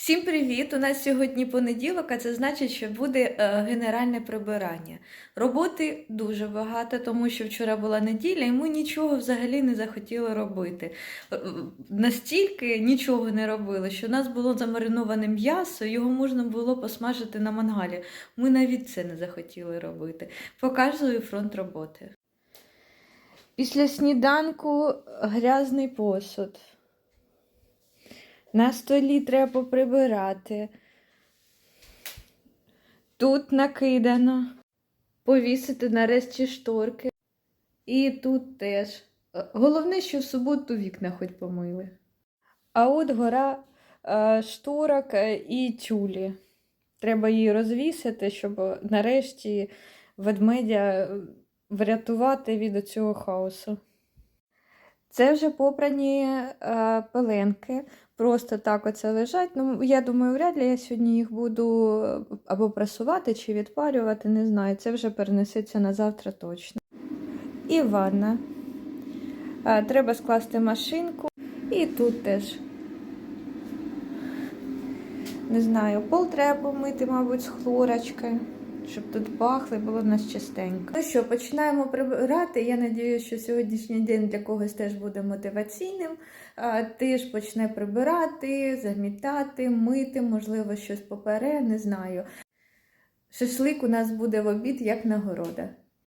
Всім привіт! У нас сьогодні понеділок, а це значить, що буде е, генеральне прибирання. Роботи дуже багато, тому що вчора була неділя, і ми нічого взагалі не захотіли робити. Е, е, Настільки нічого не робили, що у нас було замариноване м'ясо, його можна було посмажити на мангалі. Ми навіть це не захотіли робити. Показую фронт роботи. Після сніданку грязний посуд. На столі треба поприбирати. Тут накидано. Повісити нарешті шторки. І тут теж. Е, Головне, що в суботу вікна хоч помили. А от гора е, шторок е, і тюлі. Треба її розвісити, щоб нарешті ведмедя врятувати від цього хаосу. Це вже попрані е, пеленки. Просто так оце лежать. Ну, я думаю, вряд ли я сьогодні їх буду е, або прасувати чи відпарювати, не знаю. Це вже перенесеться на завтра точно. І ванна. Е, треба скласти машинку. І тут теж. Не знаю, пол треба помити, мабуть, з хлорочкою, щоб тут пахло і було в нас чистенько. Ну що, починаємо прибирати. Я сподіваюся, що сьогоднішній день для когось теж буде мотиваційним. Ти ж почне прибирати, замітати, мити, можливо, щось попере, не знаю. Шашлик у нас буде в обід як нагорода.